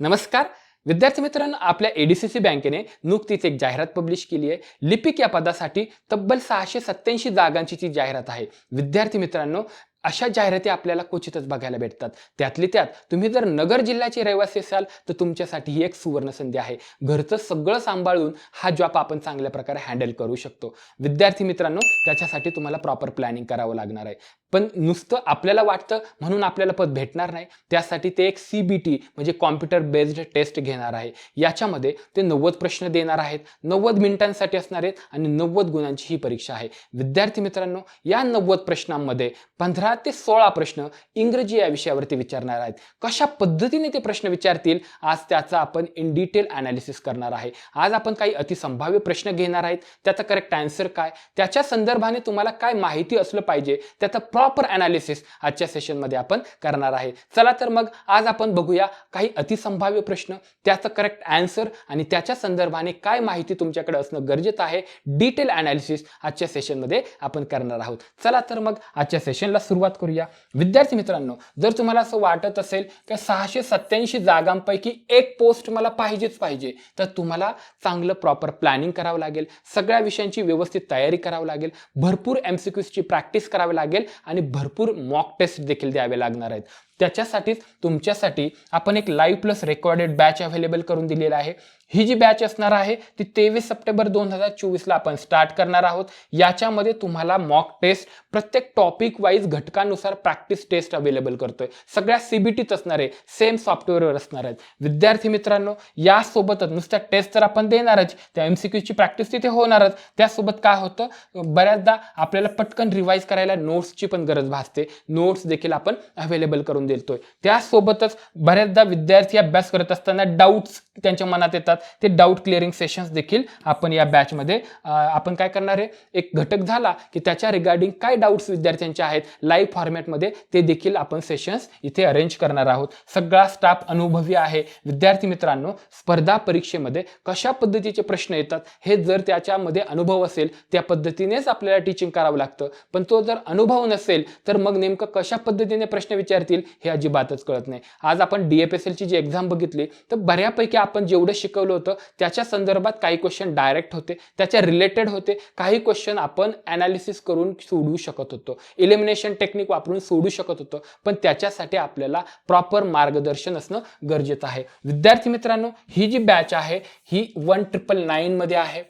नमस्कार. विद्यार्थी मित्रांनो आपल्या एडीसीसी बँकेने नुकतीच एक जाहिरात पब्लिश केली आहे. लिपिक या पदासाठी तब्बल सहाशे सत्याऐंशी जागांची ती जाहिरात आहे. विद्यार्थी मित्रांनो अशा जाहिराती आपल्याला क्वचितच बघायला भेटतात. त्यातली त्यात तुम्ही जर नगर जिल्ह्याचे रहिवासी असाल तर तुमच्यासाठी ही एक सुवर्ण संधी आहे. घरचं सगळं सांभाळून हा जॉब आपण चांगल्या प्रकारे हँडल करू शकतो. विद्यार्थी मित्रांनो त्याच्यासाठी तुम्हाला प्रॉपर प्लॅनिंग करावं लागणार आहे. पण नुसतं आपल्याला वाटतं म्हणून आपल्याला पद भेटणार नाही. त्यासाठी ते एक सी बी टी म्हणजे कॉम्प्युटर बेस्ड टेस्ट घेणार आहे. याच्यामध्ये ते नव्वद प्रश्न देणार आहेत. नव्वद मिनिटांसाठी असणार आहेत आणि नव्वद गुणांची ही परीक्षा आहे. विद्यार्थी मित्रांनो या नव्वद प्रश्नांमध्ये पंधरा पंधरा ते सोळा प्रश्न इंग्रजी या विषयावरती विचारणार आहेत. कशा पद्धतीने ते प्रश्न विचारतील? आज त्याचा आपण इन डिटेल अनालिसिस करणार आहे. आज आपण काही अतिसंभाव्य प्रश्न घेणार आहेत. त्याचा करेक्ट आन्सर काय? त्याच्या संदर्भाने तुम्हाला काय माहिती असलं पाहिजे? त्याचं प्रॉपर अनालिसिस आजच्या सेशनमध्ये आपण करणार आहे. चला तर मग आज आपण बघूया काही अतिसंभाव्य प्रश्न त्याचं करेक्ट आन्सर आणि त्याच्या संदर्भाने काय माहिती तुमच्याकडे असणं गरजेचं आहे. डिटेल अनालिसिस आजच्या सेशनमध्ये आपण करणार आहोत. चला तर मग आजच्या सेशनला सुरू सुरुवात करूया. विद्यार्थी मित्रांनो जर तुम्हाला असं वाटत असेल की सहाशे सत्याऐंशी जागांपैकी एक पोस्ट मला पाहिजेच पाहिजे तर तुम्हाला चांगलं प्रॉपर प्लॅनिंग करावं लागेल सगळ्या विषयांची व्यवस्थित तयारी करावं लागेल भरपूर एम सी क्यूजची प्रॅक्टिस करावी लागेल आणि भरपूर मॉक टेस्ट देखील द्यावे लागणार आहेत. त्याच्यासाठीच तुमच्यासाठी आपण एक live plus recorded batch available करून दिलेला आहे. ही जी बॅच असणार आहे ती तेवीस सप्टेंबर दोन हजार चोवीसला आपण स्टार्ट करणार आहोत. याच्यामध्ये तुम्हाला मॉक टेस्ट प्रत्येक टॉपिक वाईज घटकानुसार प्रॅक्टिस टेस्ट अवेलेबल करतोय. सगळ्या सीबीटीत असणार आहे सेम सॉफ्टवेअरवर असणार आहेत. विद्यार्थी मित्रांनो यासोबतच नुसत्या टेस्ट तर आपण देणारच त्या एम सी क्यूची प्रॅक्टिस तिथे होणारच त्यासोबत काय होतं बऱ्याचदा आपल्याला पटकन रिवाईज करायला नोट्सची पण गरज भासते. नोट्स देखील आपण अवेलेबल करून देतोय. त्यासोबतच बऱ्याचदा विद्यार्थी अभ्यास करत असताना डाऊट्स त्यांच्या मनात येतात. ते डाऊट क्लिअरिंग सेशन्स देखील आपण या बॅचमध्ये आपण काय करणार आहे? एक घटक झाला की त्याच्या रिगार्डिंग काय डाऊट्स विद्यार्थ्यांचे आहेत लाईव्ह फॉर्मॅटमध्ये ते देखील आपण सेशन्स इथे अरेंज करणार आहोत. सगळा स्टाफ अनुभवी आहे. विद्यार्थी मित्रांनो स्पर्धा परीक्षेमध्ये कशा पद्धतीचे प्रश्न येतात हे जर त्याच्यामध्ये अनुभव असेल त्या पद्धतीनेच आपल्याला टीचिंग करावं लागतं. पण तो जर अनुभव नसेल तर मग नेमकं कशा पद्धतीने प्रश्न विचारतील हे अजिबातच कळत नाही. आज आपण डी एफ एस एलची जी एक्झाम बघितली तर बऱ्यापैकी आपण जेवढं शिकवलं होतं. त्याच्या संदर्भात काही क्वेश्चन डायरेक्ट होते. त्याच्या रिलेटेड होते. काही क्वेश्चन आपण ॲनालिसिस करून सोडवू शकत होतो. इलिमिनेशन टेक्निक वापरून सोडू शकत होतो. पण त्याच्यासाठी आपल्याला प्रॉपर मार्गदर्शन असणं गरजेचं आहे. विद्यार्थी मित्रांनो ही जी बॅच आहे ही वन ट्रिपल नाईनमध्ये आहे.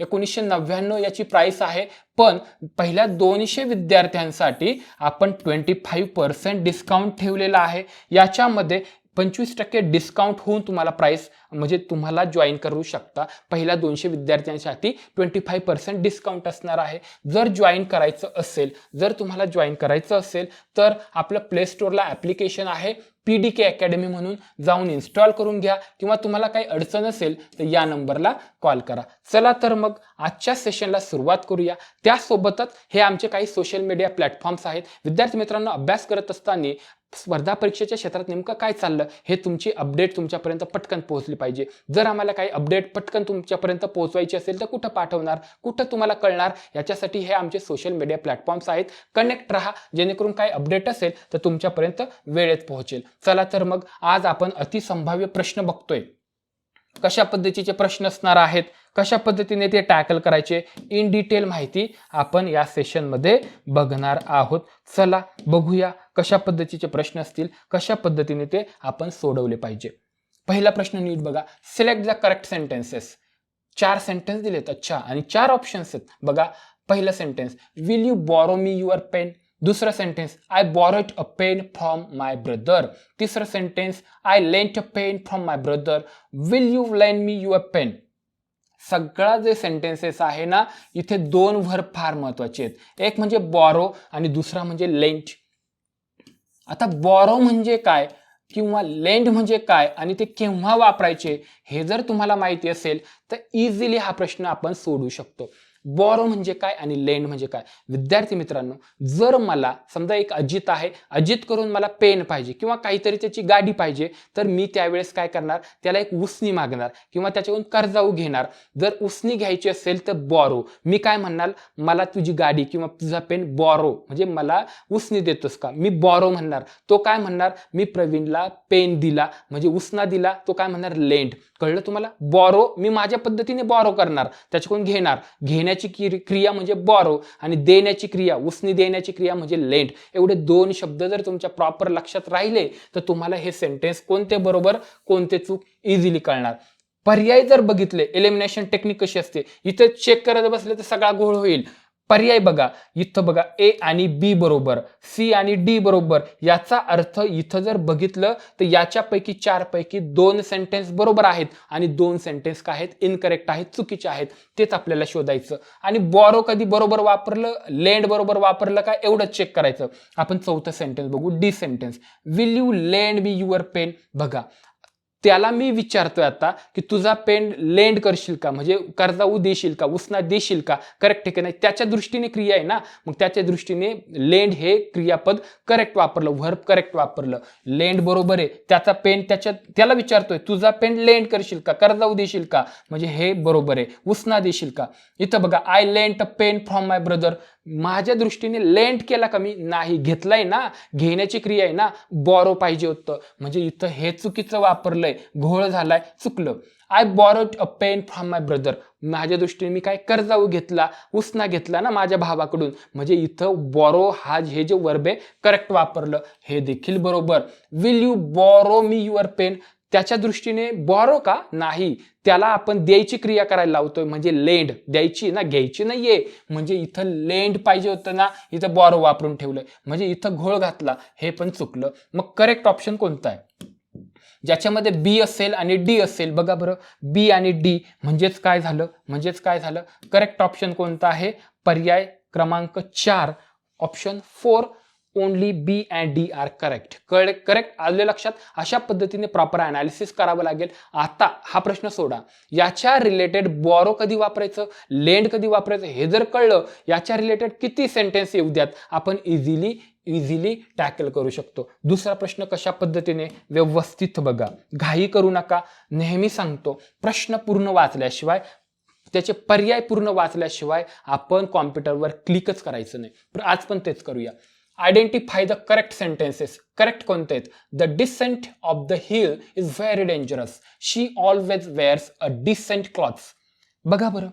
एकोणीसशे नव्याण्णव याची प्राइस आहे. पण पहिल्या दोनशे विद्यार्थ्यांसाठी आपण ट्वेंटी फाईव्ह पर्सेंट डिस्काउंट ठेवलेला आहे. याच्यामध्ये पंचवीस टक्के डिस्काउंट होऊन तुम्हाला प्राईस म्हणजे तुम्हाला जॉईन करू शकता. पहिल्या दोनशे विद्यार्थ्यांसाठी ट्वेंटी फाईव्ह पर्सेंट डिस्काउंट असणार आहे. जर जॉईन करायचं असेल जर तुम्हाला जॉईन करायचं असेल तर आपलं प्ले स्टोअरला ॲप्लिकेशन आहे. पी डी के अकॅडमी म्हणून जाऊन इन्स्टॉल करून घ्या किंवा तुम्हाला काही अडचण असेल तर या नंबरला कॉल करा. चला तर मग आजच्या सेशनला सुरुवात करूया. त्यासोबतच हे आमचे काही सोशल मीडिया प्लॅटफॉर्म्स आहेत. विद्यार्थी मित्रांनो अभ्यास करत असताना स्पर्धा परीक्षेच्या क्षेत्रात नेमकं काय चाललं हे तुमची अपडेट तुमच्यापर्यंत पटकन पोहोचली पाहिजे. जर आम्हाला काही अपडेट पटकन तुमच्यापर्यंत पोहोचवायची असेल तर कुठं पाठवणार कुठं तुम्हाला कळणार याच्यासाठी हे आमचे सोशल मीडिया प्लॅटफॉर्म्स आहेत. कनेक्ट राहा जेणेकरून काही अपडेट असेल तर तुमच्यापर्यंत वेळेत पोहोचेल. चला तर मग आज आपण अतिसंभाव्य प्रश्न बघतोय. कशा पद्धतीचे प्रश्न असणार आहेत? कशा पद्धतीने ते टॅकल करायचे? इन डिटेल माहिती आपण या सेशनमध्ये बघणार आहोत. चला बघूया कशा पद्धतीचे प्रश्न असतील कशा पद्धतीने ते आपण सोडवले पाहिजे. पहिला प्रश्न नीट बघा. सिलेक्ट द करेक्ट सेंटेन्सेस चार सेंटेन्स दिलेत. अच्छा. आणि चार ऑप्शन्स आहेत. बघा पहिलं sentence will you borrow me your pen दुसरं sentence I borrowed a pen from my brother तिसरं sentence I lent a pen from my brother will you lend me you a pen सगळा जे sentences आहे ना इथे दोन वर फार महत्त्वाचे आहेत. एक म्हणजे बॉरो आणि दुसरा म्हणजे लेंट आता बॉरो म्हणजे काय किंवा लेंड म्हणजे काय आणि ते केव्हा वापरायचे हे जर तुम्हाला माहिती असेल तर इझिली हा प्रश्न आपण सोडू शकतो. बॉरो म्हणजे काय आणि लेंड म्हणजे काय? विद्यार्थी मित्रांनो जर मला समजा एक अजित आहे अजित करून मला पेन पाहिजे किंवा काहीतरी त्याची गाडी पाहिजे तर मी त्यावेळेस काय करणार? त्याला एक उसनी मागणार किंवा त्याच्याकडून कर्जाऊ घेणार. जर उसनी घ्यायची असेल तर बॉरो. मी काय म्हणणार मला तुझी गाडी किंवा तुझा पेन बॉरो. म्हणजे मला उसनी देतोस का? मी बॉरो म्हणणार. तो काय म्हणणार? मी प्रवीणला पेन दिला. म्हणजे उसना दिला. तो काय म्हणणार? लेंड कळलं तुम्हाला? बॉरो. मी माझ्या पद्धतीने बॉरो करणार. त्याच्याकडून घेणार. घेण्याची क्रिया म्हणजे बॉरो आणि देण्याची क्रिया उसनी देण्याची क्रिया म्हणजे लेंड एवढे दोन शब्द जर तुमच्या प्रॉपर लक्षात राहिले तर तुम्हाला हे सेंटेन्स कोणते बरोबर कोणते चूक इझिली कळणार. पर्याय जर बघितले एलिमिनेशन टेक्निक कशी असते इथे चेक करत बसले तर सगळा घोळ होईल. पर्याय बघा. इथं बघा ए आणि बी बरोबर सी आणि डी बरोबर याचा अर्थ इथं जर बघितलं तर याच्यापैकी चारपैकी दोन सेंटेन्स बरोबर आहेत आणि दोन सेंटेन्स काय आहेत? इनकरेक्ट आहेत चुकीचे आहेत. तेच आपल्याला शोधायचं. आणि बॉरो कधी बरोबर वापरलं? लेंड बरोबर वापरलं का? एवढंच चेक करायचं. आपण चौथं सेंटेन्स बघू the sentence will you lend be your pen बघा. त्याला मी विचारतोय आता की तुझा पेन लेंड करशील का? म्हणजे कर्जाऊ देशील का? उसना देशील का? करेक्ट आहे की नाही? त्याच्या दृष्टीने क्रिया आहे ना? मग त्याच्या दृष्टीने लेंड हे क्रियापद करेक्ट वापरलं. व्हर्ब करेक्ट वापरलं. लेंड बरोबर आहे. त्याचा पेन त्याच्या त्याला विचारतोय तुझा पेन लेंड करशील का? कर्जाऊ देशील का? म्हणजे हे बरोबर आहे. उसना देशील का? इथं बघा I lent a pen from my brother माझ्या दृष्टीने लेंट केला का मी? नाही घेतलाय ना. घेण्याची क्रिया आहे ना बॉरो पाहिजे होतं. म्हणजे इथं हे चुकीचं वापरलंय. घोळ झालाय चुकलं. I borrow a pen from my brother माझ्या दृष्टीने मी काय कर्जाऊ घेतला उसना घेतला ना माझ्या भावाकडून. म्हणजे इथं बॉरो हा हे जे वर्बे करेक्ट वापरलं. हे देखील बरोबर. Will you borrow me your pen त्याच्या दृष्टीने बॉरो का? नाही. त्याला आपण द्यायची क्रिया करायला लावतोय. म्हणजे लेंड. द्यायची ना घ्यायची नाहीये. म्हणजे इथं लेंड पाहिजे होतं ना इथं बॉरो वापरून ठेवलंय. म्हणजे इथं घोळ घातला हे पण चुकलं. मग करेक्ट ऑप्शन कोणता आहे? ज्याच्यामध्ये बी असेल आणि डी असेल. बघा बरं. बी आणि डी म्हणजेच काय झालं? म्हणजेच काय झालं? करेक्ट ऑप्शन कोणता आहे? पर्याय क्रमांक चार. Option four only B and D are correct correct correct आले लक्षात अशा पद्धतीने प्रॉपर अनालिसिस करावं लागेल. आता हा प्रश्न सोडा. याच्या रिलेटेड बॉरो कधी वापरायचं? लेंड कधी वापरायचं? हे जर कळलं याच्या रिलेटेड किती सेंटेन्स येऊ द्यात? आपण इझिली इझिली टॅकल करू शकतो. दुसरा प्रश्न कशा पद्धतीने? व्यवस्थित बघा. घाई करू नका. नेहमी सांगतो प्रश्न पूर्ण वाचल्याशिवाय त्याचे पर्याय पूर्ण वाचल्याशिवाय आपण कॉम्प्युटरवर क्लिकच करायचं नाही. आज पण तेच करूया. Identify the correct sentences correct कोणते आहेत? The descent of the hill is very dangerous she always wears a decent clothes बघा बरं.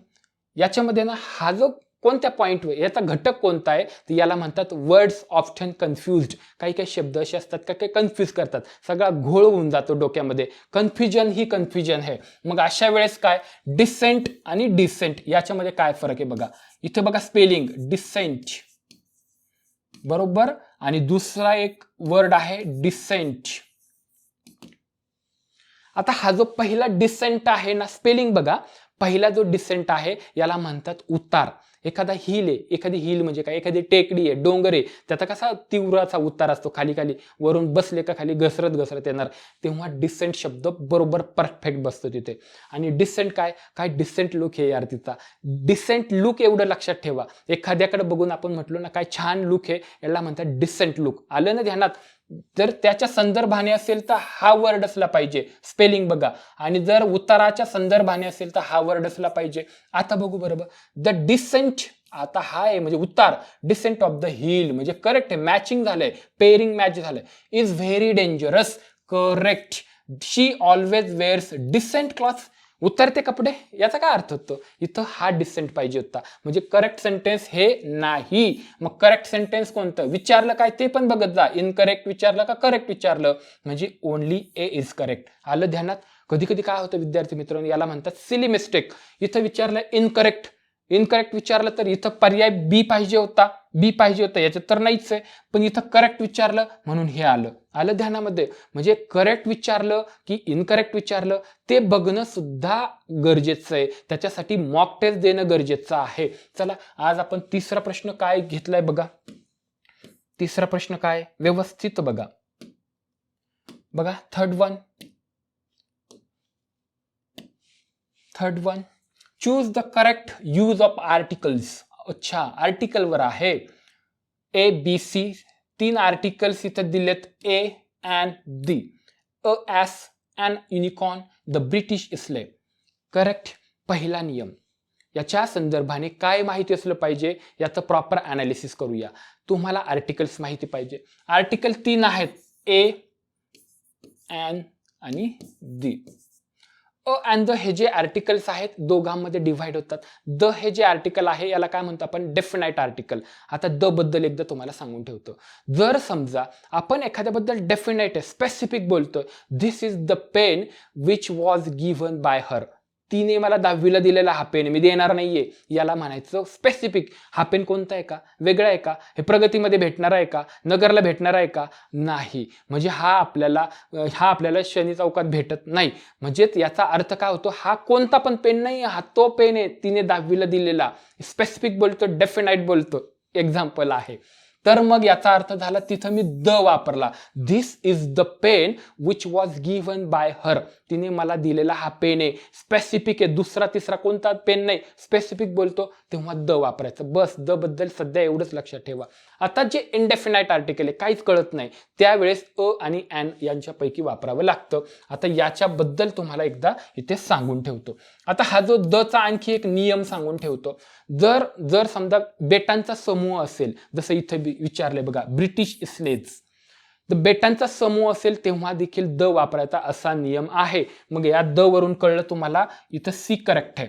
याच्यामध्ये ना हा जो कोणत्या पॉईंटवर याचा घटक कोणता आहे? तर याला म्हणतात वर्ड्स ऑफ्टन कन्फ्युज्ड काही काही शब्द असे असतात का काही कन्फ्यूज करतात. सगळा घोळ होऊन जातो डोक्यामध्ये. कन्फ्युजन ही कन्फ्युजन आहे. मग अशा वेळेस काय? डिसेंट आणि डिसेंट याच्यामध्ये काय फरक आहे बघा. इथे बघा स्पेलिंग डिसेंट बरोबर? आणि दुसरा एक वर्ड आहे डिसेंट आता हा जो पहिला डिसेंट आहे ना स्पेलिंग बघा. पहिला जो डिसेंट आहे याला म्हणतात उतार. एखादा हिल आहे एखादी हिल म्हणजे काय? एखादी टेकडी आहे डोंगर आहे त्याचा कसा तीव्राचा उतार असतो खाली खाली वरून बसले का खाली घसरत घसरत येणार. तेव्हा डिसेंट शब्द बरोबर परफेक्ट बसतो तिथे. आणि डिसेंट काय? काय डिसेंट लुक आहे यार तिचा. डिसेंट लुक एवढं लक्षात ठेवा. एखाद्याकडे बघून आपण म्हटलो ना काय छान लुक आहे याला म्हणतात डिसेंट लुक आलं ना ध्यानात? जर त्याच्या संदर्भाने असेल तर हा वर्ड असला पाहिजे. स्पेलिंग बघा. आणि जर उताराच्या संदर्भाने असेल तर हा वर्ड असला पाहिजे. आता बघू बरोबर. द डिसेंट आता हा आहे म्हणजे उतार डिसेंट ऑफ द हिल म्हणजे करेक्ट आहे. मॅचिंग झालंय. पेअरिंग मॅच झालंय. Is very dangerous correct she always wears decent cloth उतरते कपडे याचा काय अर्थ होतो? इथं हा डिसेंट पाहिजे होता. म्हणजे करेक्ट सेंटेन्स हे नाही. मग करेक्ट सेंटेन्स कोणतं? विचारलं काय ते पण बघत जा. इनकरेक्ट विचारलं का करेक्ट विचारलं? म्हणजे ओनली ए इज करेक्ट आलं ध्यानात? कधी कधी काय होतं विद्यार्थी मित्रांनो? याला म्हणतात सिली मिस्टेक इथं विचारलं इनकरेक्ट इनकरेक्ट विचारलं तर इथं पर्याय बी पाहिजे होता. बी पाहिजे होतं याच्यात तर नाहीच आहे. पण इथं करेक्ट विचारलं म्हणून हे आलं. आलं ध्यानामध्ये. म्हणजे करेक्ट विचारलं की इनकरेक्ट विचारलं ते बघणं सुद्धा गरजेचं आहे. त्याच्यासाठी मॉक टेस्ट देणं गरजेचं आहे. चला आज आपण तिसरा प्रश्न काय घेतलाय बघा. तिसरा प्रश्न काय? व्यवस्थित बघा. बघा third one third one choose the correct use of articles अच्छा आर्टिकलवर आहे. ए बी सी तीन आर्टिकल्स इथं दिलेत. A and the a an and unicorn the British Isles correct पहिला नियम. याच्या संदर्भाने काय माहिती असलं पाहिजे? याचं प्रॉपर अनालिसिस करूया. तुम्हाला आर्टिकल्स माहिती पाहिजे. आर्टिकल तीन आहेत. ए अँड आणि दी अ अँड द हे जे आर्टिकल्स आहेत दोघांमध्ये डिव्हाइड होतात. द हे जे आर्टिकल आहे याला काय म्हणतो आपण? डेफिनाईट आर्टिकल आता द बद्दल एकदा तुम्हाला सांगून ठेवतो. जर समजा आपण एखाद्याबद्दल डेफिनाईट आहे स्पेसिफिक बोलतोय this is the pen which was given by her तिने मला दहावीला दिलेला हा पेन मी देणार नाहीये. याला म्हणायचं स्पेसिफिक हा पेन कोणता आहे का? वेगळा आहे का? हे प्रगतीमध्ये भेटणार आहे का? नगरला भेटणार आहे का? नाही. म्हणजे हा आपल्याला हा आपल्याला शनी चौकात भेटत नाही. म्हणजेच याचा अर्थ काय होतो? हा कोणता पण पेन नाही हा तो पेन आहे तिने दहावीला दिलेला. स्पेसिफिक बोलतो डेफिनाईट बोलतो. एक्झाम्पल आहे. तर मग याचा अर्थ झाला तिथं मी द वापरला. This is the pen which was given by her तिने मला दिलेला हा पेन आहे. स्पेसिफिक आहे दुसरा तिसरा कोणता पेन नाही. स्पेसिफिक बोलतो तेव्हा द वापरायचं. बस द बद्दल सध्या एवढंच लक्षात ठेवा. आता जे इनडेफिनाईट आर्टिकल आहे काहीच कळत नाही. त्यावेळेस अ आणि ॲन यांच्यापैकी वापरावं लागतं. आता याच्याबद्दल तुम्हाला एकदा इथे सांगून ठेवतो. आता हा जो द चा आणखी एक नियम सांगून ठेवतो. जर जर समजा बेटांचा समूह असेल जसं इथं बी- विचारलंय बघा ब्रिटिश इस्लेज तर बेटांचा समूह असेल तेव्हा देखील द वापरायचा असा नियम आहे. मग या द वरून कळलं तुम्हाला इथं सी करेक्ट आहे.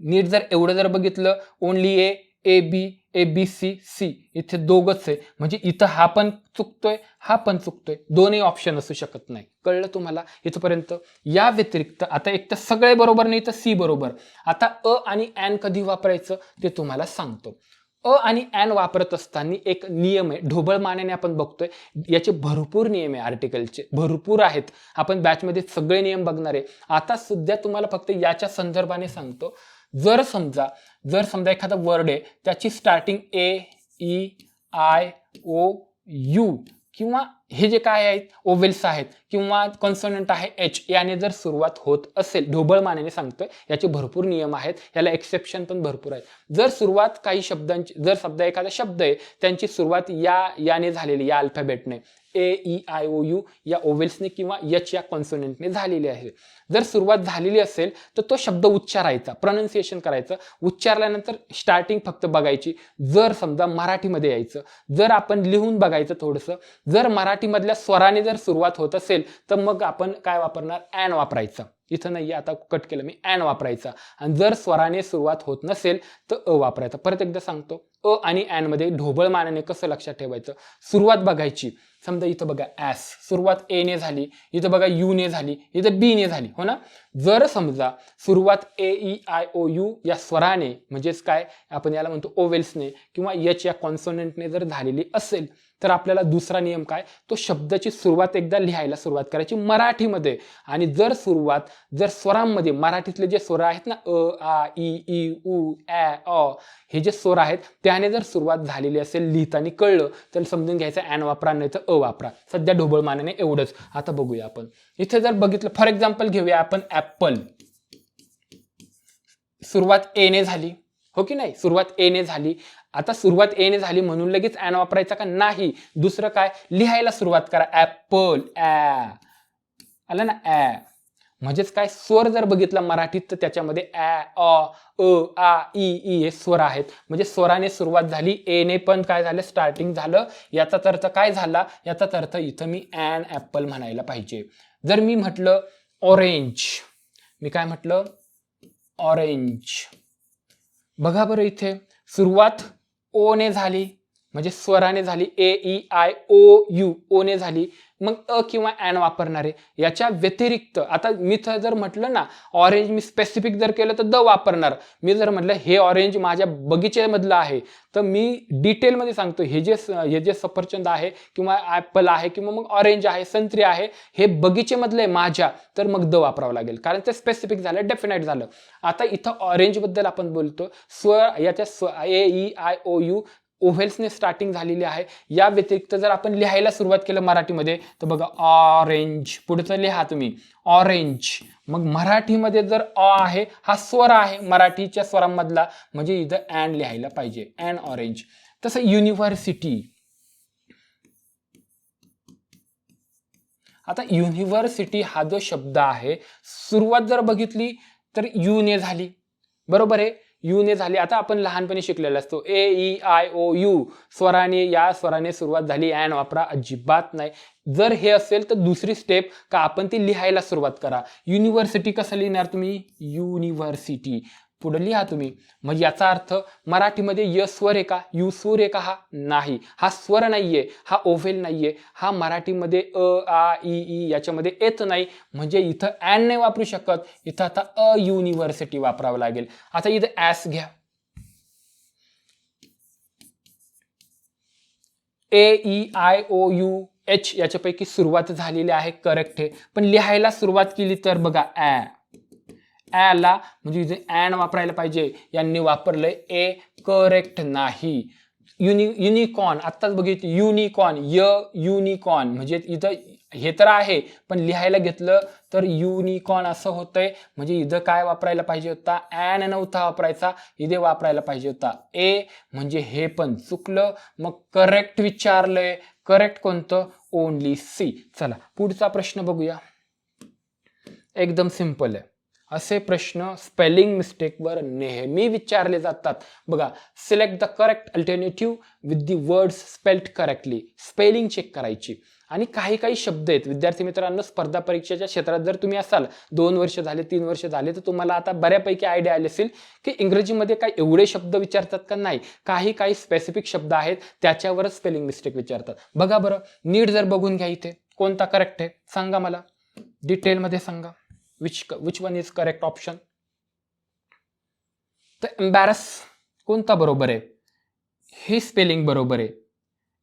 नीट जर एवढं जर बघितलं only A A B A B C C इथे दोघच आहे. म्हणजे इथं हा पण चुकतोय हा पण चुकतोय. दोन्ही ऑप्शन असू शकत नाही. कळलं तुम्हाला? इथपर्यंत. या व्यतिरिक्त आता एक तर सगळे बरोबर नाही तर सी बरोबर. आता अ आणि ॲन कधी वापरायचं ते तुम्हाला सांगतो. अ आणि ॲन वापरत असताना एक नियम आहे. ढोबळ मानेने आपण बघतोय. याचे भरपूर नियम आहे आर्टिकलचे भरपूर आहेत. आपण बॅचमध्ये सगळे नियम बघणार आहे. आता सध्या तुम्हाला फक्त याच्या संदर्भाने सांगतो. जर समजा जर समजा एखादा वर्ड आहे त्याची starting A E I O U किंवा हे जे काय आहेत ओवेल्स आहेत किंवा कॉन्सोनंट आहे एच याने जर सुरुवात होत असेल ढोबळ मानेने सांगतोय याचे भरपूर नियम आहेत याला एक्सेप्शन पण भरपूर आहेत. जर सुरुवात काही शब्दांची जर शब्द एखादा शब्द आहे त्यांची सुरुवात या याने झालेली या अल्फाबेटने A E I O U या ओवेल्सने किंवा यच या कॉन्सोनंटने झालेली आहे. जर सुरुवात झालेली असेल तर तो शब्द उच्चारायचा प्रोनाऊन्सिएशन करायचं. उच्चारल्यानंतर स्टार्टिंग फक्त बघायची. जर समजा मराठीमध्ये यायचं जर आपण लिहून बघायचं थोडंसं जर मराठीमधल्या स्वराने जर सुरुवात होत असेल तर मग आपण काय वापरणार? ॲन वापरायचं. इथं नाही आता कट केलं. मी ॲन वापरायचा. आणि जर स्वराने सुरुवात होत नसेल तर अ वापरायचा. परत एकदा सांगतो. अ आणि ॲनमध्ये ढोबळ मानाने कसं लक्षात ठेवायचं? सुरुवात बघायची. समजा इथं बघा ॲस सुरुवात ए ने झाली. इथं बघा यू ने झाली. इथं बी ने झाली. हो ना? जर समजा सुरुवात A E I O U या स्वराने म्हणजेच काय? आपण याला म्हणतो ओवेल्सने किंवा यच या कॉन्सोनंटने जर झालेली असेल तर आपल्याला दुसरा नियम काय? तो शब्दाची सुरुवात एकदा लिहायला सुरुवात करायची मराठीमध्ये. आणि जर सुरुवात जर स्वरांमध्ये मराठीतले जे स्वर आहेत ना अ आ इ ई उ ॲ अ हे जे स्वर आहेत त्याने जर सुरुवात झालेली असेल लिहिताना कळलं तर समजून घ्यायचं ॲन वापरा नाही तर अ वापरा. सध्या ढोबळ मानाने एवढंच. आता बघूया आपण. इथे जर बघितलं फॉर एक्झाम्पल घेऊया आपण ॲपल सुरुवात एने झाली. हो की नाही? सुरुवात एने झाली. आता सुरुवात एने झाली म्हणून लगेच ॲन वापरायचा का? नाही. दुसरं काय? लिहायला सुरुवात करा. ॲपल ॲ आलं ना? ॲ म्हणजेच काय? स्वर जर बघितला मराठीत तर त्याच्यामध्ये ॲ अ अ आ ई ई हे स्वर आहेत. म्हणजे स्वराने सुरुवात झाली एने पण काय झालं? स्टार्टिंग झालं. याचाच अर्थ काय झाला? याचाच अर्थ इथं मी ॲन ॲपल म्हणायला पाहिजे. जर मी म्हटलं ऑरेंज मी काय म्हटलं? ऑरेंज बघा बरं इथे. सुरुवात ओने झाली. म्हणजे स्वराने झाली A E I O U one झाली. मग अ किंवा ॲन वापरणारे. याच्या व्यतिरिक्त आता मी तर जर म्हटलं ना ऑरेंज मी स्पेसिफिक जर केलं तर द वापरणार. मी जर म्हटलं हे ऑरेंज माझ्या बगीच्यामधलं आहे तर मी डिटेलमध्ये सांगतो हे जे स- हे जे सफरचंद आहे किंवा ॲपल आहे किंवा मग ऑरेंज आहे संत्री आहे हे बगीचेमधलं आहे माझ्या तर मग द वापरावं लागेल. कारण ते स्पेसिफिक झालं डेफिनाईट झालं. आता इथं ऑरेंजबद्दल आपण बोलतो. स्व याच्या स्व A E I O U ओव्हेल्सने starting झालेली आहे. या व्यतिरिक्त जर आपण लिहायला सुरुवात केलं मराठीमध्ये तर बघा ऑरेंज पुढचं लिहा तुम्ही. ऑरेंज मग मराठीमध्ये जर अ आहे हा स्वर आहे मराठीच्या स्वरांमधला म्हणजे इथं अँड लिहायला पाहिजे. अँड ऑरेंज तसं युनिव्हर्सिटी आता युनिव्हर्सिटी हा जो शब्द आहे सुरुवात जर बघितली तर युने झाली. बरोबर आहे? युने झाली. आता आपण लहानपणी शिकलेला असतो. A E I O U स्वराने या स्वराने सुरुवात झाली अँड वापरा. अजिबात नाही. जर हे असेल तर दुसरी स्टेप का आपण ती लिहायला सुरुवात करा. युनिव्हर्सिटी कसं लिहिणार तुम्ही? युनिव्हर्सिटी पुढे लिहा तुम्ही. मग याचा अर्थ मराठीमध्ये य स्वर आहे का यू स्वर आहे का हा नाही. हा स्वर नाहीये हा ओव्हेल नाहीये. हा मराठीमध्ये अ आ ई ई याच्यामध्ये येत नाही. म्हणजे इथं अँड नाही वापरू शकत. इथं आता अ युनिव्हर्सिटी वापरावं लागेल. आता इथं ॲस घ्या. A E I O U H याच्यापैकी सुरुवात झालेली आहे. करेक्ट आहे. पण लिहायला सुरुवात केली तर बघा ॲ ॲला म्हणजे इथे ॲन वापरायला पाहिजे यांनी वापरलं ए करेक्ट नाही. युनि युनिकॉन आत्ताच बघितलं युनिकॉन य युनिकॉन म्हणजे इथं हे तर आहे पण लिहायला घेतलं तर युनिकॉन असं होतंय. म्हणजे इथं काय वापरायला पाहिजे होता? ॲन नव्हता वापरायचा इथे वापरायला पाहिजे होता. ए म्हणजे हे पण चुकलं मग करेक्ट विचारलंय. करेक्ट कोणतं? ओनली सी चला पुढचा प्रश्न बघूया. एकदम सिंपल आहे. असे प्रश्न स्पेलिंग मिस्टेकवर नेहमी विचारले जातात. बघा select the correct alternative with the words spelled correctly spelling check करायची. आणि काही काही शब्द आहेत. विद्यार्थी मित्रांनो स्पर्धा परीक्षेच्या क्षेत्रात जर तुम्ही असाल दोन वर्ष झाले तीन वर्ष झाले तर तुम्हाला आता बऱ्यापैकी आयडिया आली असेल की इंग्रजीमध्ये काय एवढे शब्द विचारतात का नाही? काही काही स्पेसिफिक शब्द आहेत त्याच्यावरच स्पेलिंग मिस्टेक विचारतात. बघा बरं नीट जर बघून घ्या इथे. कोणता करेक्ट आहे? सांगा मला. डिटेलमध्ये सांगा. Which which one is correct option तर एम्बॅरस कोणता बरोबर आहे? हे स्पेलिंग बरोबर आहे.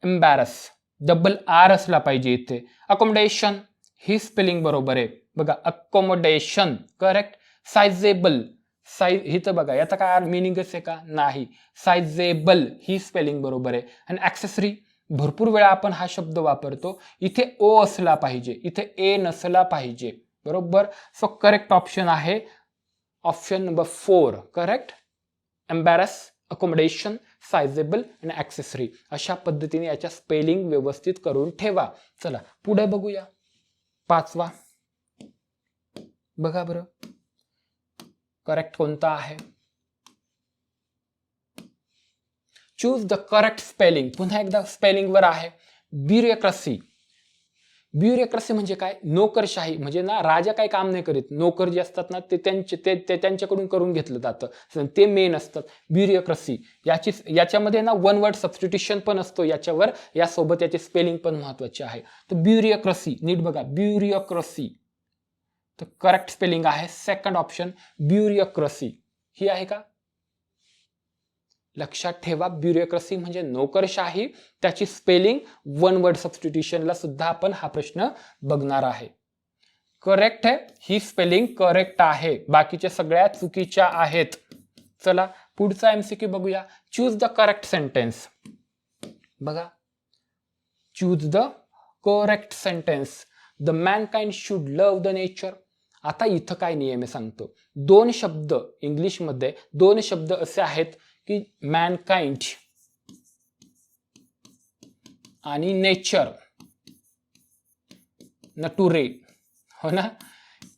एम्बॅरस डबल आर असला पाहिजे इथे. अकोमोडेशन ही स्पेलिंग बरोबर आहे. बघा अकोमोडेशन करेक्ट सायझेबल साईज ही तर बघा याचा काय मिनिंगच आहे का? नाही. सायझेबल ही स्पेलिंग बरोबर आहे. आणि ॲक्सेसरी भरपूर वेळा आपण हा शब्द वापरतो. इथे ओ असला पाहिजे. इथे ए नसला पाहिजे. बरोबर? सो करेक्ट ऑप्शन आहे. Option number four correct embarrass accommodation sizeable आणि ॲक्सेसरी अशा पद्धतीने याच्या स्पेलिंग व्यवस्थित करून ठेवा. चला पुढे बघूया. पाचवा. बघा बरं. करेक्ट कोणता आहे? चूज द करेक्ट स्पेलिंग पुन्हा एकदा स्पेलिंगवर आहे. ब्युरोक्रसी ब्युरोक्रसी म्हणजे काय? नोकरशाही. म्हणजे ना राजा काय काम नाही करीत. नोकर जे असतात ना ते त्यांचे ते ते त्यांच्याकडून करून घेतलं जातं. ते मेन असतात. ब्युरोक्रसी. याची याच्यामध्ये ना वन वर्ड सबस्टिट्युशन पण असतो याच्यावर. यासोबत याचे स्पेलिंग पण महत्त्वाचे आहे. तर ब्युरोक्रसी. नीट बघा. ब्युरोक्रसी. तर करेक्ट स्पेलिंग आहे. Second option bureaucracy. ही आहे का? लक्षात ठेवा. ब्युरोक्रसी म्हणजे नोकरशाही. त्याची स्पेलिंग वन वर्ड सबस्टिट्युशनला सुद्धा आपण हा प्रश्न बघणार आहे. करेक्ट आहे. ही स्पेलिंग करेक्ट आहे. बाकीच्या सगळ्या चुकीच्या आहेत. चला पुढचा एमसीक्यू बघूया. चूज द करेक्ट सेंटेन्स बघा. Choose the correct sentence the mankind should love the nature आता इथं काय नियम आहे सांगतो. दोन शब्द इंग्लिशमध्ये दोन शब्द असे आहेत. की मॅनकाइंड आणि नेचर नटुरे हो ना?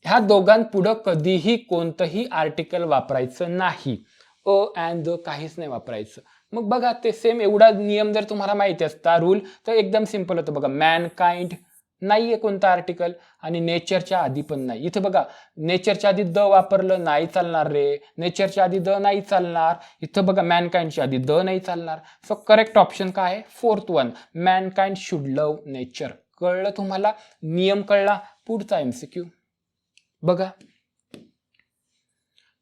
ह्या दोघांपुढं कधीही कोणतंही आर्टिकल वापरायचं नाही. अ अँड द काहीच नाही वापरायचं. मग बघा ते सेम एवढा नियम जर तुम्हाला माहिती असता रूल तर एकदम सिंपल होतं बघा. मॅनकाइंड नाहीये कोणता आर्टिकल आणि नेचरच्या आधी पण नाही. इथे बघा नेचरच्या आधी द वापरलं नाही चालणार रे. नेचरच्या आधी द नाही चालणार. इथं बघा मॅनकाइंडच्या आधी द नाही चालणार. सो करेक्ट ऑप्शन काय आहे? Fourth one mankind should love nature कळलं तुम्हाला? नियम कळला? पुढचा एमसीक्यू बघा.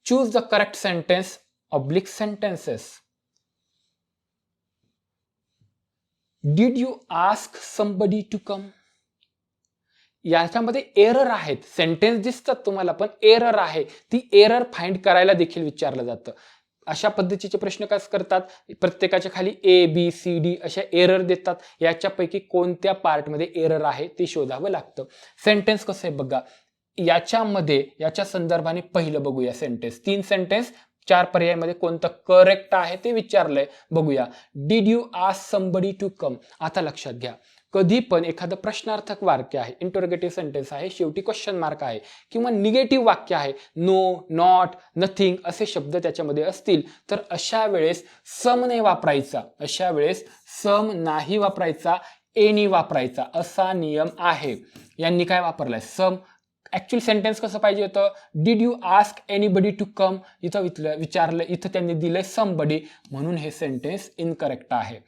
Choose the correct sentence oblique sentences did you ask somebody to come याच्यामध्ये एरर आहेत. सेंटेन्स दिसतात तुम्हाला पण एरर आहे. ती एरर फाइंड करायला देखील विचारलं जातं. अशा पद्धतीचे प्रश्न काय करतात? प्रत्येकाच्या खाली ए बी सी डी अशा एरर देतात. याच्यापैकी कोणत्या पार्टमध्ये एरर आहे ते शोधावं लागतं. सेंटेन्स कसं आहे बघा? याच्यामध्ये याच्या संदर्भाने पहिलं बघूया सेंटेन्स तीन सेंटेन्स चार पर्यायामध्ये कोणतं करेक्ट आहे ते विचारलंय. बघूया. Did you ask somebody to come आता लक्षात घ्या. कधी पण एखादं प्रश्नार्थक वाक्य आहे इंटरोगेटिव्ह सेंटेन्स आहे शेवटी क्वेश्चन मार्क आहे किंवा निगेटिव्ह वाक्य आहे नो नॉट नथिंग असे शब्द त्याच्यामध्ये असतील तर अशा वेळेस सम नाही वापरायचा. अशा वेळेस सम नाही वापरायचा एनी वापरायचा. असा नियम आहे. यांनी काय वापरलाय? सम. ॲक्च्युअल सेंटेन्स कसं पाहिजे होतं? Did you ask anybody to come इथं विचारलं विचारलं इथं त्यांनी दिलंय समबडी म्हणून हे सेंटेन्स इनकरेक्ट आहे.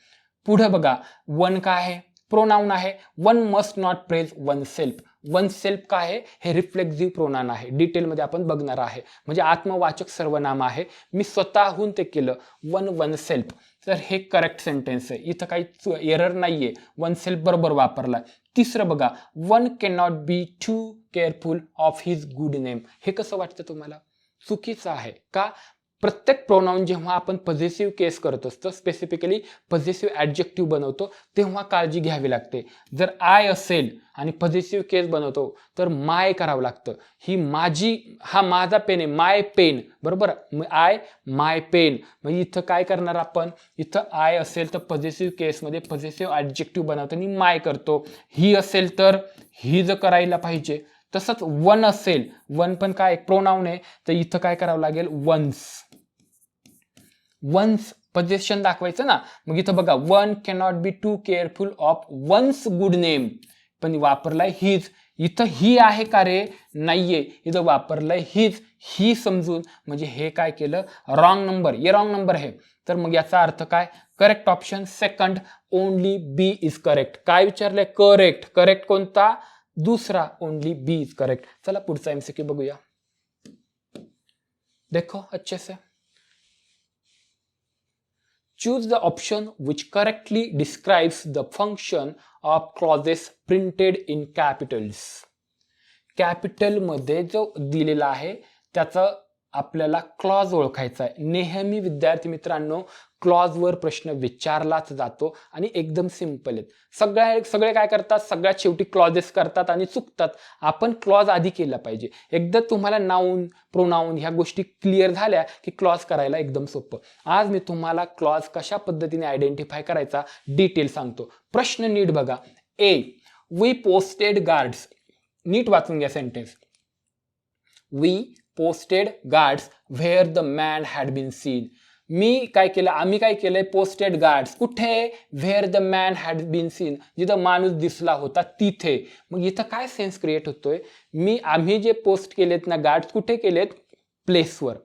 पुढं बघा. वन काय आहे? प्रोनाऊन आहे. One must not praise oneself oneself काय आहे? हे रिफ्लेक्झिव्ह प्रोनाउन आहे. डिटेलमध्ये आपण बघणार आहे. म्हणजे आत्मवाचक सर्वनाम आहे. मी स्वतःहून ते केलं. वन वन सेल्फ तर हे करेक्ट सेंटेन्स आहे. इथं काही एरर नाही आहे वन सेल्फ बरोबर वापरला तिसरं बघा. One can not be too careful of his good name हे कसं वाटतं तुम्हाला? चुकीचं आहे. का? प्रत्येक प्रोनाऊन जेव्हा आपण पॉझिटिव्ह केस करत असतो स्पेसिफिकली पॉझिटिव्ह ॲडजेक्टिव्ह बनवतो तेव्हा काळजी घ्यावी लागते. जर आय असेल आणि पॉझिटिव्ह केस बनवतो तर माय करावं लागतं. ही माझी हा माझा पेन आहे माय पेन बरोबर? आय माय पेन म्हणजे इथं काय करणार आपण? इथं आय असेल तर पॉझिटिव्ह केसमध्ये पॉझिटिव्ह ॲडजेक्टिव्ह बनवताना माय करतो. ही असेल तर ही जर करायला पाहिजे तसंच वन असेल वन पण काय प्रोनाऊन आहे तर इथं काय करावं लागेल? वन्स वन्स पजेशन दाखवायचं ना? मग इथं बघा one cannot be too careful of one's good name पण वापरलाय हीच. इथं ही आहे का रे? नाहीये. इथं वापरलंय हीच. ही समजून म्हणजे हे काय केलं? रॉंग नंबर ये रॉंग नंबर आहे. तर मग याचा अर्थ काय? Correct option second only B is correct काय विचारलंय? करेक्ट करेक्ट कोणता? दूसरा ओनली बी इज़ करेक्ट चला पुढचा एम सी क्यू देखो अच्छे से. Choose the option which correctly describes the function of clauses printed in capital capital मध्य जो दिलेला है आपल्याला क्लॉज ओळखायचा आहे. नेहमी विद्यार्थी मित्रांनो क्लॉजवर प्रश्न विचारलाच जातो आणि एकदम सिंपल आहेत. सगळ्या सगळे काय करतात? सगळ्यात शेवटी क्लॉजेस करतात आणि चुकतात. आपण क्लॉज आधी केला पाहिजे. एकदा तुम्हाला नाऊन प्रोनाऊन ह्या गोष्टी क्लिअर झाल्या की क्लॉज करायला एकदम सोपं. आज मी तुम्हाला क्लॉज कशा पद्धतीने आयडेंटिफाय करायचा डिटेल सांगतो. प्रश्न नीट बघा. ए वी पोस्टेड गार्ड्स नीट वाचून घ्या sentence we posted guards where the man had been seen मी काय केलं? आम्ही काय केलंय? पोस्टेड गार्ड्स कुठे? Where the man had been seen जिथं माणूस दिसला होता तिथे. मग इथं काय सेन्स क्रिएट होतोय? मी आम्ही जे पोस्ट केलेत ना गार्ड्स कुठे केलेत? प्लेसवर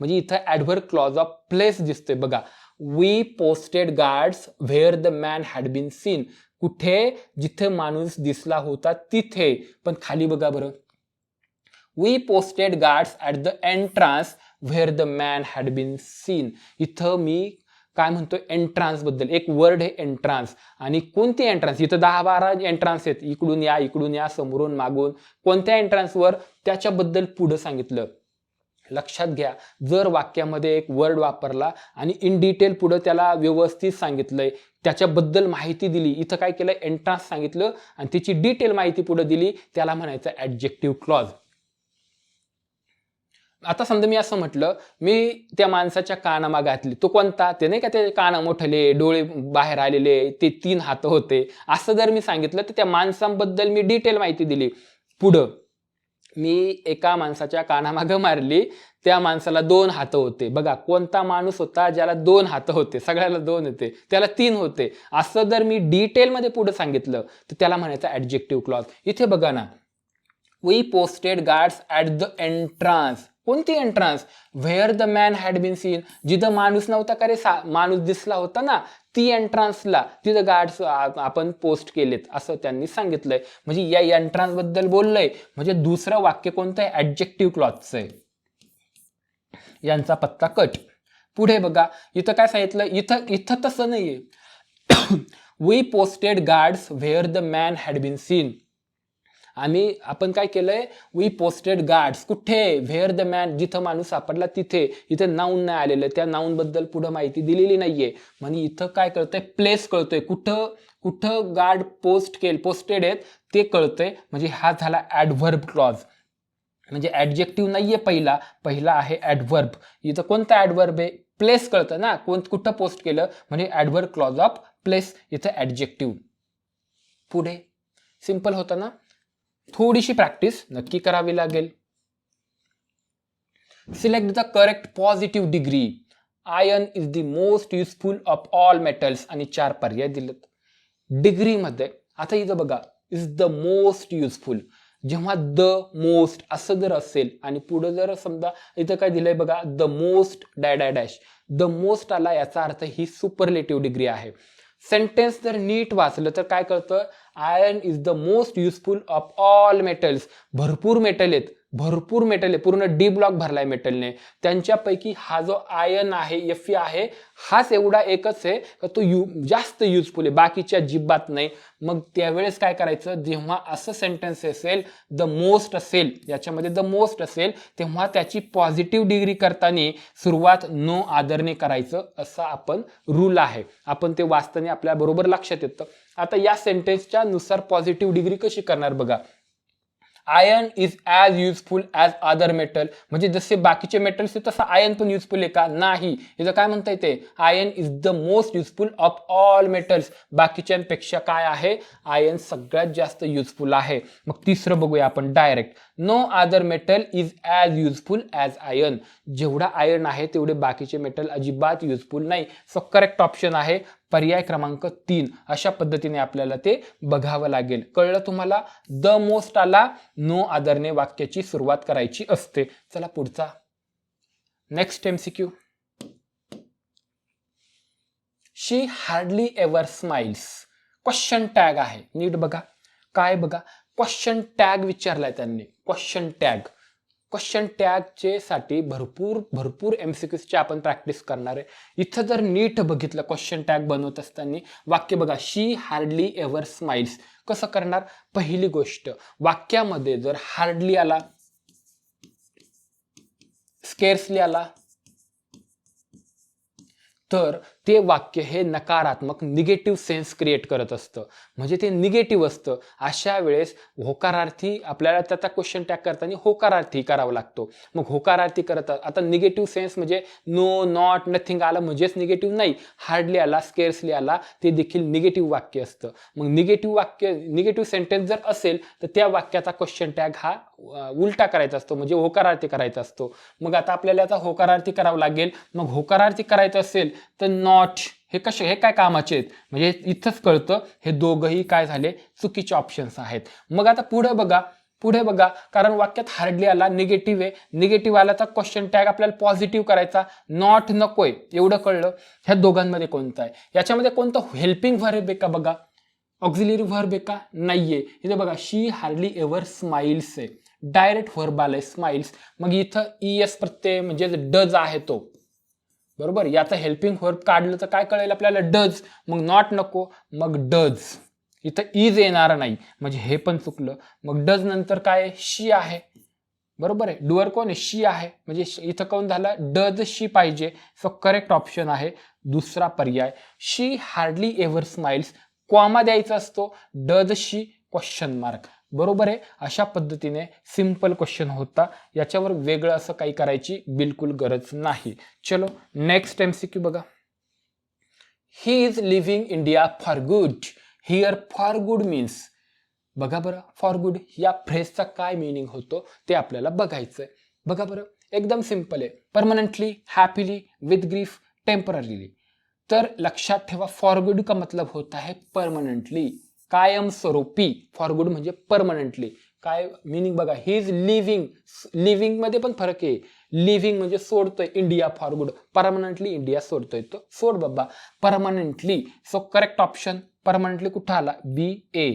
म्हणजे इथं ॲडव्हर क्लॉज ऑफ प्लेस दिसतोय. बघा. We posted guards where the man had been seen कुठे? जिथे माणूस दिसला होता तिथे. पण खाली बघा बरं. We posted guards at the entrance where the man had been seen इथं मी काय म्हणतो एंट्रान्सबद्दल. एक वर्ड आहे एंट्रान्स आणि कोणती एंट्रान्स इथं दहा बारा एंट्रान्स आहेत. इकडून या इकडून या समोरून मागून. कोणत्या एंट्रान्सवर त्याच्याबद्दल पुढं सांगितलं. लक्षात घ्या. जर वाक्यामध्ये एक वर्ड वापरला आणि इन डिटेल पुढं त्याला व्यवस्थित सांगितलंय त्याच्याबद्दल माहिती दिली. इथं काय केलं? एंट्रान्स सांगितलं आणि त्याची डिटेल माहिती पुढे दिली. त्याला म्हणायचं ॲडजेक्टिव्ह क्लॉज आता समजा मी असं म्हटलं मी त्या माणसाच्या कानामा घातली. तो कोणता? ते नाही का ते काना मोठले डोळे बाहेर आलेले ते तीन हात होते. असं जर मी सांगितलं तर त्या माणसांबद्दल मी डिटेल माहिती दिली. पुढं मी एका माणसाच्या कानामागं मारली त्या माणसाला दोन हात होते. बघा कोणता माणूस होता ज्याला दोन हात होते? सगळ्याला दोन होते. त्याला तीन होते. असं जर मी डिटेलमध्ये पुढं सांगितलं तर त्याला म्हणायचं ॲडजेक्टिव्ह क्लॉज इथे बघा ना we posted guards at the entrance कोणती entrance where the man had been seen जिथं माणूस नव्हता का रे सा माणूस दिसला होता ना ती एंट्रान्सला तिथं गार्ड्स आपण पोस्ट केलेत असं त्यांनी सांगितलंय. म्हणजे या एंट्रान्सबद्दल बोललंय. म्हणजे दुसरं वाक्य कोणतं आहे? ॲडजेक्टिव्ह क्लॉथचं आहे. यांचा पत्ता कट पुढे बघा इथं काय सांगितलं? इथं इथं तसं नाहीये. We posted guards where the man had been seen आम्ही आपण काय केलंय? वी पोस्टेड गार्ड्स कुठे? व्हेअर द मॅन जिथं माणूस सापडला तिथे. इथं नाऊन नाही आलेलं. त्या नाऊन बद्दल पुढे माहिती दिलेली नाहीये. म्हणजे इथं काय कळतंय? प्लेस कळतोय. कुठं कुठं गार्ड पोस्ट केल पोस्टेड आहेत ते कळतंय. म्हणजे हा झाला ॲडव्हर्ब क्लॉज म्हणजे ॲडजेक्टिव्ह नाहीये पहिला. पहिला आहे ॲडव्हर्ब इथं कोणता ॲडव्हर्ब आहे? प्लेस कळतं ना. कोण कुठं पोस्ट केलं? म्हणजे ॲडव्हर्ब क्लॉज ऑफ प्लेस इथं ॲडजेक्टिव्ह पुढे. सिंपल होतं ना? थोडीशी प्रॅक्टिस नक्की करावी लागेल. Select the correct positive degree iron is the most useful of all metals आणि चार पर्याय दिलेत. डिग्रीमध्ये आता इथं बघा इज द मोस्ट युजफुल जेव्हा द मोस्ट असं जर असेल आणि पुढं जर समजा इथं काय दिलंय बघा the most डॅ डॅ dash the most आला याचा अर्थ ही सुपरलेटिव्ह डिग्री आहे. सेंटेन्स जर नीट वाचलं तर काय कळतं iron is the most useful of all metals भरपूर मेटल आहेत. भरपूर मेटल आहे. पूर्ण डी ब्लॉक भरलाय मेटलने. त्यांच्यापैकी हा जो आयन आहे एफ आहे हाच एवढा एकच आहे का तो यू जास्त युजफुल आहे. बाकीच्या जिब्बात नाही. मग त्यावेळेस काय करायचं? जेव्हा असं सेंटेन्स असेल द मोस्ट असेल याच्यामध्ये द मोस्ट असेल तेव्हा त्याची पॉझिटिव्ह डिग्री करताना सुरुवात नो आदरने करायचं असं आपण रूल आहे. आपण ते वाचताना आपल्या बरोबर लक्षात येतं. आता या सेंटेन्सच्या नुसार पॉझिटिव्ह डिग्री कशी करणार बघा. Iron is as useful as other metal म्हणजे जसे बाकीचे मेटल्स आहेत तसं आयर्न पण युजफुल आहे का? नाही. इथं काय म्हणता येते? Iron is the most useful of all metals बाकीच्यांपेक्षा काय आहे? आयर्न सगळ्यात जास्त युजफुल आहे. मग तिसरं बघूया आपण direct no other metal is as useful as iron जेवढा आयर्न आहे तेवढे बाकीचे मेटल अजिबात युजफुल नाही. सो करेक्ट ऑप्शन आहे. पर्याय क्रमांक तीन अशा पद्धतीने आपल्याला ते बघावं लागेल. कळलं तुम्हाला? द मोस्ट आला नो आदरने वाक्याची सुरुवात करायची असते. चला पुढचा. Next MCQ she hardly ever smiles question tag आहे. नीट बघा. काय बघा? क्वेश्चन टॅग विचारलाय त्यांनी. क्वेश्चन टॅग क्वेश्चन टॅगचे साठी भरपूर भरपूर एम सी क्यूजची आपण प्रॅक्टिस करणार आहे. इथं जर नीट बघितलं क्वेश्चन टॅग बनवत असताना वाक्य बघा शी हार्डली एव्हर स्माइल्स कसं करणार? पहिली गोष्ट वाक्यामध्ये जर हार्डली आला स्केर्सली आला तर ते वाक्य हे नकारात्मक निगेटिव्ह सेन्स क्रिएट करत असतं. म्हणजे ते निगेटिव्ह असतं. अशा वेळेस होकारार्थी आपल्याला त्याचा क्वेश्चन टॅग करताना होकारार्थी करावा लागतो. मग होकारार्थी करत आता निगेटिव्ह सेन्स म्हणजे नो नॉट नथिंग आलं म्हणजेच निगेटिव्ह नाही. हार्डली आला स्केअर्सली आला ते देखील निगेटिव्ह वाक्य असतं. मग निगेटिव्ह वाक्य निगेटिव्ह सेंटेन्स जर असेल तर त्या वाक्याचा क्वेश्चन टॅग हा उलटा करायचा असतो. म्हणजे होकारार्थी करायचा असतो. मग आता आपल्याला आता होकारार्थी करावं लागेल. मग होकारार्थी करायचं असेल तर नॉ नॉट हे कसे हे काय कामाचे आहेत? म्हणजे इथंच कळतं हे दोघंही काय झाले? चुकीचे ऑप्शन्स आहेत. मग आता पुढे बघा पुढे बघा कारण वाक्यात हार्डली आला निगेटिव्ह आहे. निगेटिव्ह आला तर क्वेश्चन टॅग आपल्याला पॉझिटिव्ह करायचा. नॉट नकोय एवढं कळलं. ह्या दोघांमध्ये कोणतं आहे? याच्यामध्ये कोणतं हेल्पिंग व्हर्ब आहे का बघा? ऑक्झिलरी व्हर्ब आहे का? नाहीये. इथे बघा शी हार्डली एव्हर स्माइल्स आहे. डायरेक्ट व्हर्ब आलाय स्माइल्स मग इथं ई एस प्रत्यय म्हणजे डज आहे तो. बरोबर? याचं हेल्पिंग व्हर्ब काढलं तर काय कळेल आपल्याला? डज मग नॉट नको मग डज इथं इज येणार नाही. म्हणजे हे पण चुकलं. मग डज नंतर काय शी आहे. बरोबर आहे? डुअर कोण आहे? शी आहे. म्हणजे इथं कोण झालं? डज शी पाहिजे. सो करेक्ट ऑप्शन आहे. दुसरा पर्याय. She hardly ever smiles comma द्यायचा असतो. डज शी क्वेश्चन मार्क बरोबर आहे? अशा पद्धतीने सिंपल क्वेश्चन होता. याच्यावर वेगळं असं काही करायची बिलकुल गरज नाही. चलो नेक्स्ट एम सी क्यू बघा. He is leaving India for good here for good means बघा बरं फॉर गुड या फ्रेजचा काय मिनिंग होतो ते आपल्याला बघायचंय. बघा बरं एकदम सिंपल आहे. Permanently happily with grief temporarily तर लक्षात ठेवा फॉर गुड का मतलब होता है परमनंटली कायमस्वरूपी फॉर गुड म्हणजे परमनंटली काय मिनिंग बघा ही इज लिव्हिंग लिव्हिंगमध्ये पण फरक आहे. लिव्हिंग म्हणजे सोडतोय India for good permanently India सोडतोय. तो सोड बाबा. Permanently so correct option permanently कुठं आला? बी ए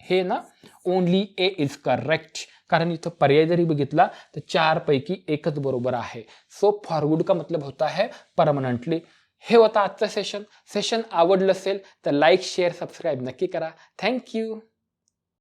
हे ना ओनली ए इज करेक्ट कारण इथं पर्याय जरी बघितला तर चार पैकी एकच बरोबर आहे. सो फॉरगुड का मतलब होता है परमनंटली हे होतं आजचं सेशन सेशन आवडलं असेल तर लाईक शेअर सबस्क्राईब नक्की करा. थँक्यू